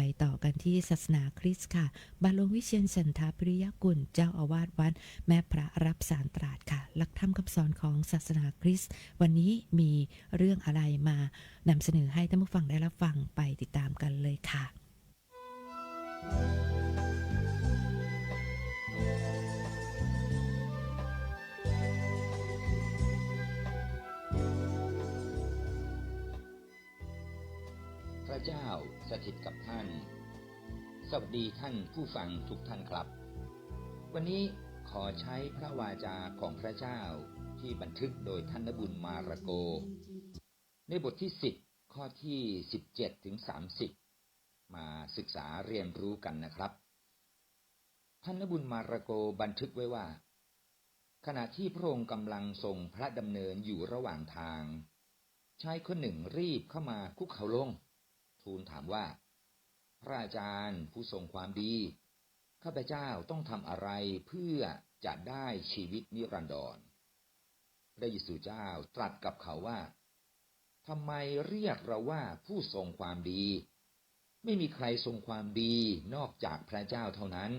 ไปต่อกันที่ศาสนาคริสต์ค่ะ บาลงวิเชียนสันทาปริยกุลเจ้าอาวาสวัดแม่พระรับสารตราดค่ะ หลักธรรมคำสอนของศาสนาคริสต์วันนี้มีเรื่องอะไรมานำเสนอให้ท่านผู้ฟังได้รับฟังไปติดตามกันเลยค่ะ พระเจ้าสถิตกับท่าน สวัสดีท่านผู้ฟังทุกท่านครับ วันนี้ขอใช้พระวาจาของพระเจ้าที่บันทึกโดยท่านนบุญมาระโก ในบทที่10ข้อที่17ถึง30มาศึกษาเรียนรู้กันนะครับ ท่านนบุญมาระโกบันทึกไว้ว่า ขณะที่พระองค์กำลังทรงพระดำเนินอยู่ระหว่างทางชายคนหนึ่งรีบเข้ามาคุกเข่าลง ทูลถามว่า พระอาจารย์ผู้ทรงความดี ข้าพเจ้าต้องทำอะไรเพื่อจะได้ชีวิตนิรันดรพระเยซูเจ้าตรัสกับเขาว่าทำไมเรียกเราว่าผู้ทรงความดี ไม่มีใครทรงความดีนอกจากพระเจ้าเท่านั้น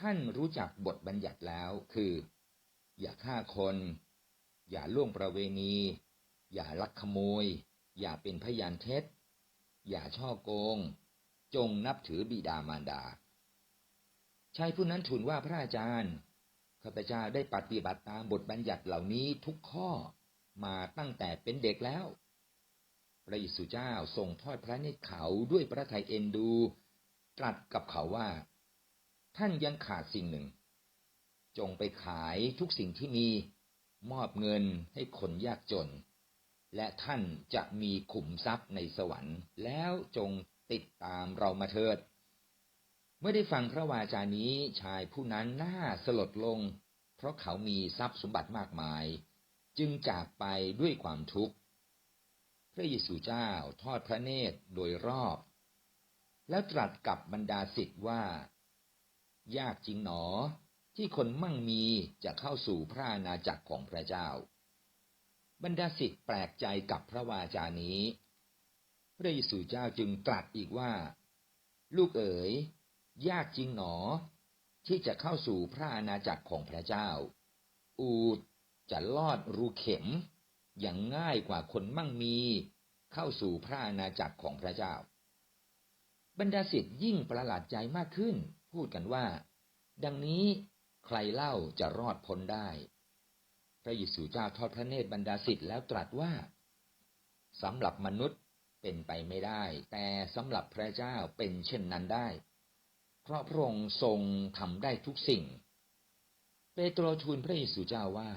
ท่านรู้จักบทบัญญัติแล้วคือ อย่าฆ่าคน อย่าล่วงประเวณี อย่าลักขโมย อย่าเป็นพยานเท็จ อย่าช่อโกง จงนับถือบิดามารดา ชายผู้นั้นทูลว่าพระอาจารย์ข้าพเจ้าได้ปฏิบัติตามบทบัญญัติเหล่านี้ทุกข้อมาตั้งแต่เป็นเด็กแล้ว พระเยซูเจ้าทรงทอดพระเนตรเขาด้วยพระทัยเอ็นดู ตรัสกับเขาว่า ท่านยังขาดสิ่งหนึ่ง จงไปขายทุกสิ่งที่มีมอบเงินให้คนยากจน และท่านจะมีขุมทรัพย์ในสวรรค์ แล้วจงติดตามเรามาเถิด เมื่อได้ฟังพระวาจานี้ชายผู้นั้นน่าสลดลง เพราะเขามีทรัพย์สมบัติมากมาย จึงจากไปด้วยความทุกข์ พระเยซูเจ้าทอดพระเนตรโดยรอบ แล้วตรัสกับบรรดาสิทธิ์ว่า ยากจริงหนอที่คนมั่งมีจะเข้าสู่พระอาณาจักรของพระเจ้า บรรดาสิทธิ์แปลกใจกับพระวาจานี้ พระเยซูเจ้าจึงตรัสอีกว่า ลูกเอ๋ย ยากจริงหนอ ที่จะเข้าสู่พระอาณาจักรของพระเจ้า อูดจะลอดรูเข็ม อย่างง่ายกว่าคนมั่งมี เข้าสู่พระอาณาจักรของพระเจ้า บรรดาศิษย์ยิ่งประหลาดใจมากขึ้น พูดกันว่า ดังนี้ใครเล่าจะรอดพ้นได้ ระเยซูเจ้าทอดพระเนตรบรรดาศิษย์แล้วตรัสว่าสำหรับมนุษย์เป็นไปไม่ได้ แต่สำหรับพระเจ้าเป็นเช่นนั้นได้ เพราะพระองค์ทรงทำได้ทุกสิ่ง เปโตรทูลพระเยซูเจ้าว่า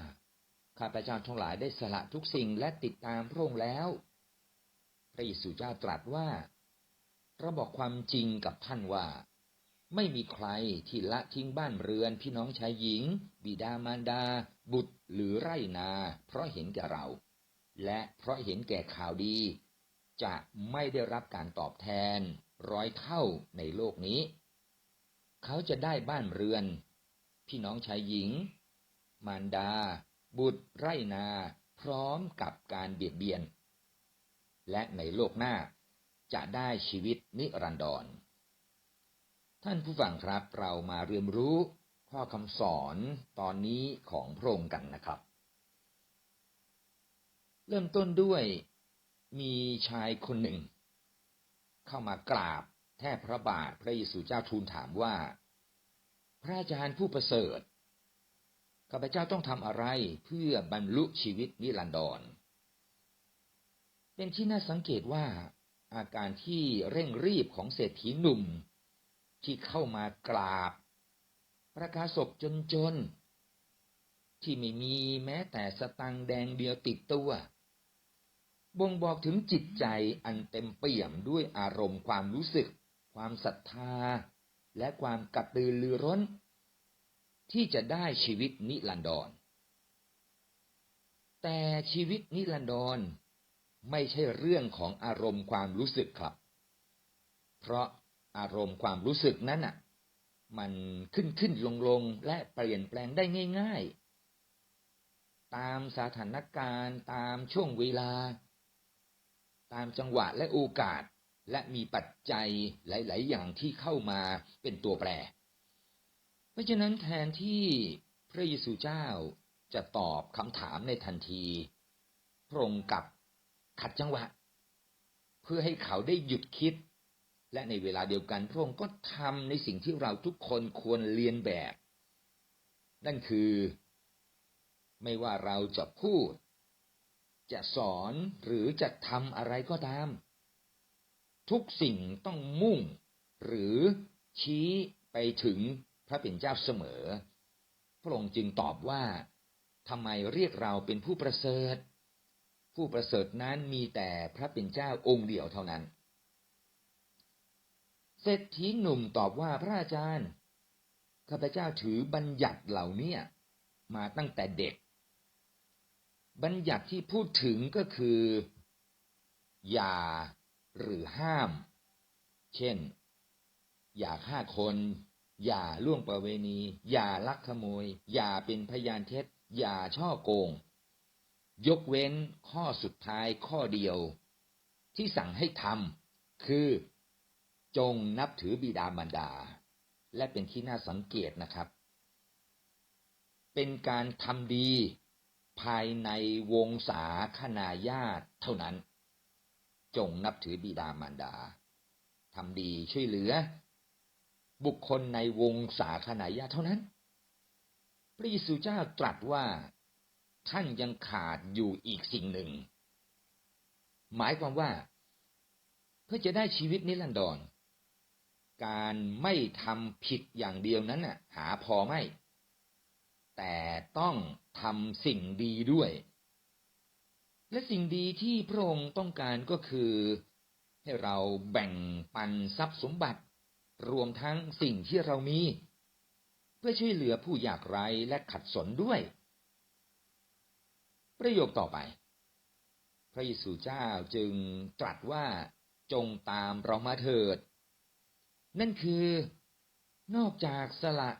ข้าพเจ้าทั้งหลายได้สละทุกสิ่งและติดตามพระองค์แล้ว พระเยซูเจ้าตรัสว่าเราบอกความจริงกับท่านว่า ไม่มีใครที่ละทิ้งบ้านเรือนพี่น้องชายหญิง บิดามารดา บุตร หรือไรนาเพราะเห็นแก่เรา และเพราะเห็นแก่ข่าวดี จะไม่ได้รับการตอบแทนร้อยเท่าในโลกนี้ เขาจะได้บ้านเรือน พี่น้องชายหญิง มารดา บุตรไรนา พร้อมกับการเบียดเบียน และในโลกหน้าจะได้ชีวิตนิรันดร ท่านผู้ฟังครับเรามาเรียนรู้ ข้อคำสอนตอนนี้ของพระองค์กันนะครับ เริ่มต้นด้วยมีชายคนหนึ่ง เข้ามากราบแทบพระบาทพระเยซูเจ้าทูลถามว่า พระอาจารย์ผู้ประเสริฐข้าพเจ้าต้องทำอะไรเพื่อบรรลุชีวิตนิรันดร เป็นที่น่าสังเกตว่า อาการที่เร่งรีบของเศรษฐีหนุ่ม ที่เข้ามากราบ ประกาศกจนๆที่ไม่มีแม้แต่สตังแดงเดียวติดตัว บ่งบอกถึงจิตใจอันเต็มเปี่ยมด้วยอารมณ์ความรู้สึก ความศรัทธา และความกระตือรือร้น ที่จะได้ชีวิตนิรันดร แต่ชีวิตนิรันดรไม่ใช่เรื่องของอารมณ์ความรู้สึกครับ เพราะอารมณ์ความรู้สึกนั้นอะ มันขึ้นขึ้นลงลงและเปลี่ยนแปลงได้ง่าย ๆ ตามสถานการณ์ ตามช่วงเวลา ตามจังหวะและโอกาสและมีปัจจัยหลาย ๆ อย่างที่เข้ามาเป็นตัวแปร เพราะฉะนั้นแทนที่พระเยซูเจ้าจะตอบคำถามในทันที พระองค์กับขัดจังหวะ เพื่อให้เขาได้หยุดคิด และในเวลาเดียวกันพระองค์ก็ทำในสิ่งที่เราทุกคนควรเรียนแบบ นั่นคือ ไม่ว่าเราจะพูด จะสอนหรือจะทำอะไรก็ตาม ทุกสิ่งต้องมุ่ง หรือชี้ไปถึงพระเป็นเจ้าเสมอ พระองค์จึงตอบว่าทำไมเรียกเราเป็นผู้ประเสริฐ ผู้ประเสริฐนั้นมีแต่พระเป็นเจ้าองค์เดียวเท่านั้น เศรษฐีหนุ่มตอบว่าพระอาจารย์ข้าพเจ้าถือบัญญัติเหล่านี้มาตั้งแต่เด็ก บัญญัติที่พูดถึงก็คือ อย่าหรือห้าม เช่น อย่าฆ่าคน อย่าล่วงประเวณี อย่าลักขโมย อย่าเป็นพยานเท็จ อย่าช่อโกง ยกเว้นข้อสุดท้ายข้อเดียว ที่สั่งให้ทำคือ จงนับถือบิดามารดา และเป็นที่น่าสังเกตนะครับ เป็นการทำดีภายในวงศาคณาญาติเท่านั้น จงนับถือบิดามารดาทำดีช่วยเหลือ บุคคลในวงศาคณาญาติเท่านั้น พระเยซูเจ้าตรัสว่าท่านยังขาดอยู่อีกสิ่งหนึ่ง หมายความว่า เพื่อจะได้ชีวิตนิรันดร การไม่ทำผิดอย่างเดียวนั้นน่ะ หาพอไม่ แต่ต้องทำสิ่งดีด้วย และสิ่งดีที่พระองค์ต้องการก็คือ ให้เราแบ่งปันทรัพย์สมบัติ รวมทั้งสิ่งที่เรามี เพื่อช่วยเหลือผู้ยากไร้และขัดสนด้วย ประโยคต่อไป พระเยซูเจ้าจึงตรัสว่าจงตามเรามาเถิด นั่นคือนอกจากสละ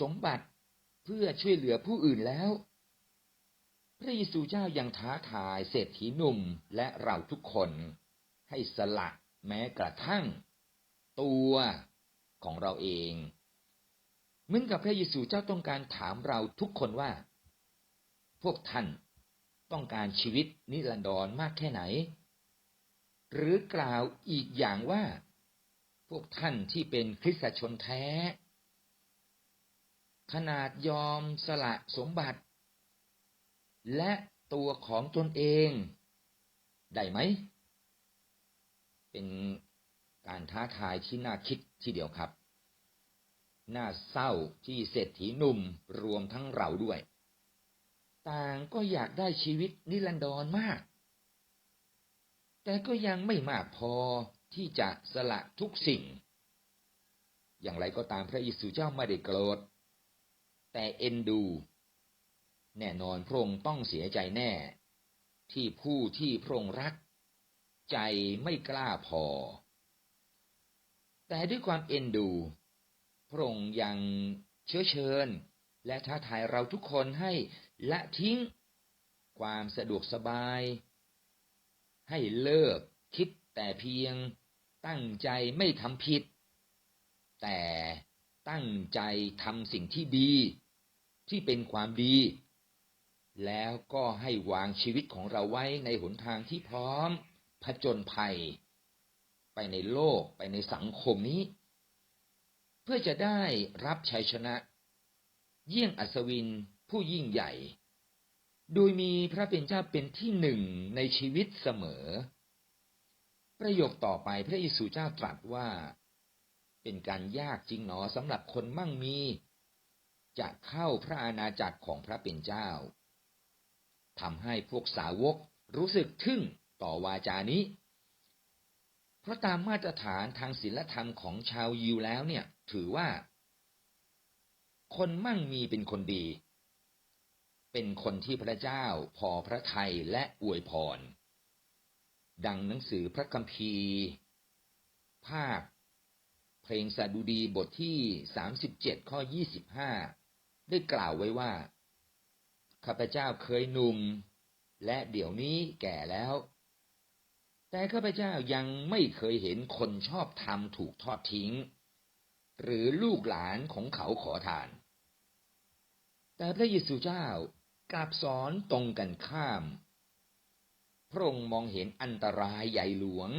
สมบัติเพื่อช่วยเหลือผู้อื่นแล้ว พระเยซูเจ้ายังท้าทายเศรษฐีหนุ่มและเราทุกคน ให้สละแม้กระทั่ง ตัวของเราเองเหมือนกับพระเยซูเจ้าต้องการถามเราทุกคนว่า พวกท่านต้องการชีวิตนิรันดรมากแค่ไหน หรือกล่าวอีกอย่างว่า พวกท่านที่เป็นคริสตชนแท้ ขนาดยอมสละสมบัติ และตัวของตนเอง ได้ไหม เป็นการท้าทายที่น่าคิดทีเดียวครับ น่าเศร้าที่เศรษฐีหนุ่มรวมทั้งเราด้วย ต่างก็อยากได้ชีวิตนิรันดรมาก แต่ก็ยังไม่มากพอ ที่จะสละทุกสิ่ง อย่างไรก็ตามพระเยซูเจ้าไม่ได้โกรธ แต่เอ็นดู แน่นอนพระองค์ต้องเสียใจแน่ ที่ผู้ที่พระองค์รัก ใจไม่กล้าพอ แต่ด้วยความเอ็นดู พระองค์ยังเชื้อเชิญ และท้าทายเราทุกคนให้ละทิ้ง ความสะดวกสบาย ให้เลิกคิดแต่เพียง ตั้งใจไม่ทำผิด แต่ตั้งใจทำสิ่งที่ดี ที่เป็นความดี แล้วก็ให้วางชีวิตของเราไว้ในหนทางที่พร้อมผจญภัย ไปในโลกไปในสังคมนี้ เพื่อจะได้รับชัยชนะ เยี่ยงอัศวินผู้ยิ่งใหญ่ โดยมีพระเป็นเจ้าเป็นที่หนึ่งในชีวิตเสมอ ประโยคต่อไปพระเยซูเจ้าตรัสว่า เป็นการยากจริงหนอสำหรับคนมั่งมี จะเข้าพระอาณาจักรของพระเป็นเจ้าทำให้พวกสาวกรู้สึกทึ่งต่อวาจานี้ เพราะตามมาตรฐานทางศีลธรรมของชาวยิวแล้วเนี่ย ถือว่า คนมั่งมีเป็นคนดี เป็นคนที่พระเจ้าพอพระทัยและอวยพร ดังหนังสือพระคัมภีร์ ภาค เพลงสดุดีบทที่37ข้อ25ได้กล่าวไว้ว่า ข้าพเจ้าเคยหนุ่ม และเดี๋ยวนี้แก่แล้ว แต่ข้าพเจ้ายังไม่เคยเห็นคนชอบธรรมถูกทอดทิ้ง หรือลูกหลานของเขาขอทาน แต่พระเยซูเจ้ากลับสอนตรงกันข้าม พระองค์มองเห็นอันตรายใหญ่หลวง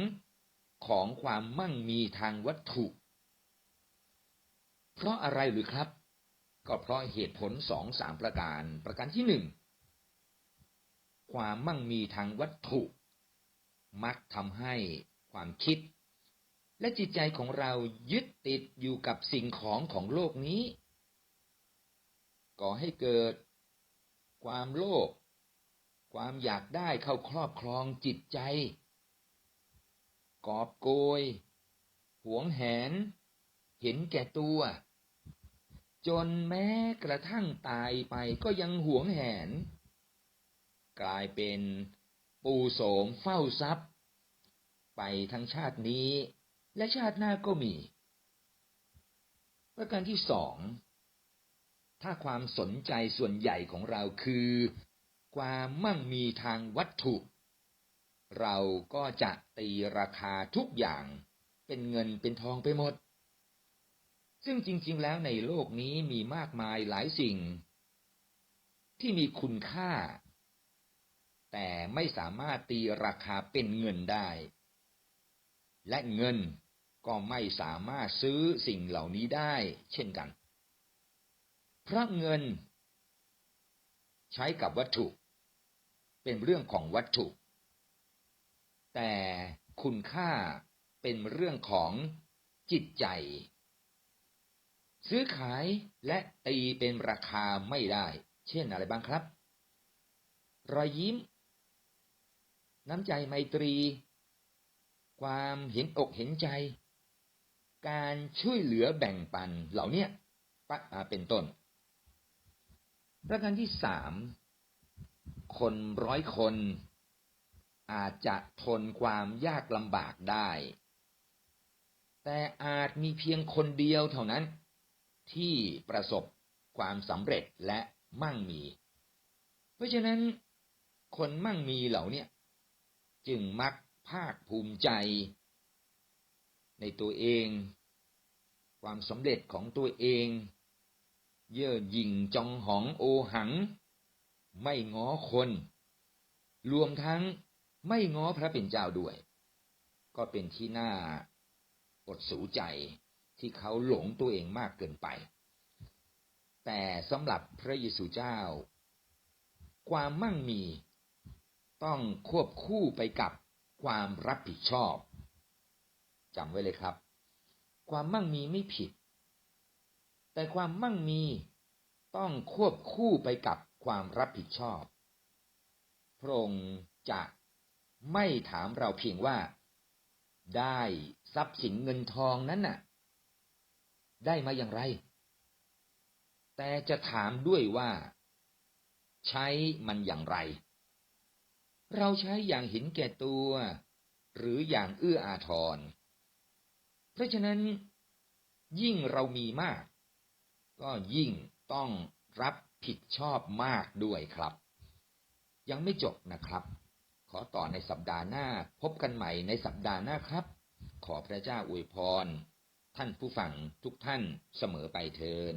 ของความมั่งมีทางวัตถุ เพราะอะไรหรือครับ ก็เพราะเหตุผลสองสามประการ ประการที่หนึ่งความมั่งมีทางวัตถุ มักทำให้ความคิด และจิตใจของเรายึดติดอยู่กับสิ่งของของโลกนี้ ก่อให้เกิดความโลภ ความอยากได้เข้าครอบครองจิตใจ กอบโกย หวงแหน เห็นแก่ตัว จนแม้กระทั่งตายไปก็ยังหวงแหน กลายเป็นปูโสมเฝ้าทรัพย์ ไปทั้งชาตินี้ และชาติหน้าก็มี ประการที่สองถ้าความสนใจส่วนใหญ่ของเราคือ ความมั่งมีทางวัตถุ เราก็จะตีราคาทุกอย่างเป็นเงินเป็นทองไปหมด ซึ่งจริง ๆ แล้วในโลกนี้มีมากมายหลายสิ่ง ที่มีคุณค่า แต่ไม่สามารถตีราคาเป็นเงินได้ และเงินก็ไม่สามารถซื้อสิ่งเหล่านี้ได้ เช่นกัน เพราะเงิน ใช้กับวัตถุ เป็นเรื่องของวัตถุ แต่คุณค่าเป็นเรื่องของจิตใจ ซื้อขายและตีเป็นราคาไม่ได้ เช่นอะไรบ้างครับ รอยยิ้ม น้ำใจไมตรี ความเห็นอกเห็นใจ การช่วยเหลือแบ่งปันเหล่านี้ปะเป็นต้น ประการที่สาม คนร้อยคน อาจจะทนความยากลำบากได้ แต่อาจมีเพียงคนเดียวเท่านั้น ที่ประสบความสำเร็จและมั่งมี เพราะฉะนั้น คนมั่งมีเหล่านี้จึงมักภาคภูมิใจ ในตัวเอง ความสำเร็จของตัวเอง เย่อหยิ่งจองหองโอหัง ไม่ง้อคน รวมทั้งไม่ง้อพระเป็นเจ้าด้วย ก็เป็นที่น่าอดสูใจที่เขาหลงตัวเองมากเกินไป แต่สำหรับพระเยซูเจ้า ความมั่งมีต้องควบคู่ไปกับความรับผิดชอบจำไว้เลยครับ ความมั่งมีไม่ผิด แต่ความมั่งมีต้องควบคู่ไปกับ ความรับผิดชอบ พระองค์จะไม่ถามเราเพียงว่า ได้ทรัพย์สินเงินทองนั้นน่ะ ได้มาอย่างไร แต่จะถามด้วยว่า ใช้มันอย่างไร เราใช้อย่างเห็นแก่ตัว หรืออย่างเอื้ออาทร เพราะฉะนั้น ยิ่งเรามีมาก ก็ยิ่งต้องรับ ผิดชอบมากด้วยครับ ยังไม่จบนะครับ ขอต่อในสัปดาห์หน้าพบกันใหม่ในสัปดาห์หน้าครับ ขอพระเจ้าอวยพร ท่านผู้ฟังทุกท่านเสมอไปเทิน